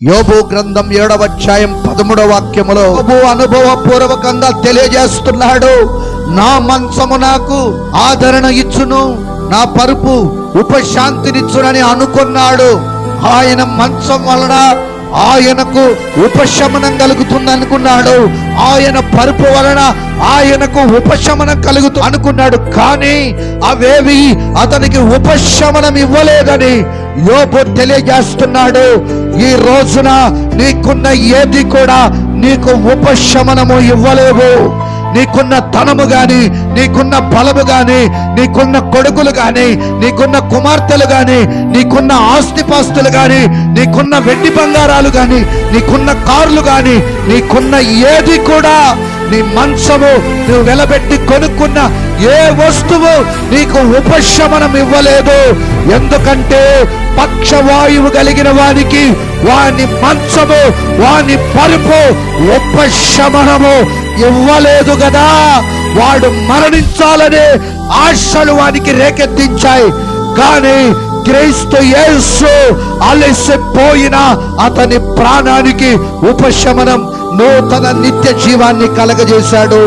యోబు గ్రంథం ఏడవ అధ్యాయం పదమూడవ వాక్యములో అనుభవ పూర్వకంగా తెలియజేస్తున్నాడు నా మంచము నాకు ఆదరణ ఇచ్చును నా పరుపు ఉపశాంతినిచ్చునని అనుకున్నాడు. ఆయన మంచం వలన ఆయనకు ఉపశమనం కలుగుతుంది అనుకున్నాడు. ఆయన పరుపు వలన ఆయనకు ఉపశమనం కలుగుతూ అనుకున్నాడు. కానీ అవేవి అతనికి ఉపశమనం ఇవ్వలేదని యోబు తెలియజేస్తున్నాడు. ఈ రోజున నీకున్న ఏది కూడా నీకు ఉపశమనము ఇవ్వలేవు. నీకున్న ధనము గాని నీకున్న బలము గాని నీకున్న కొడుకులు గాని నీకున్న కుమార్తెలు గాని నీకున్న ఆస్తిపాస్తులు గాని నీకున్న వెండి బంగారాలు గాని నీకున్న కార్లు గాని నీకున్న ఏది కూడా నీ మంచము నువ్వు వెలబెట్టి కొనుక్కున్న ఏ వస్తువు నీకు ఉపశమనం ఇవ్వలేదు ఎందుకంటే పక్షవాయువు కలిగిన వానికి వాని మంచము వాని పరుపు ఉపశమనము ఇవ్వలేదు కదా వాడు మరణించాలనే ఆశలు వానికి రేకెత్తించాయి. కానీ క్రీస్తు యేసు అలసిపోయిన అతని ప్రాణానికి ఉపశమనం నూతన నిత్య జీవాన్ని కలగజేశాడు.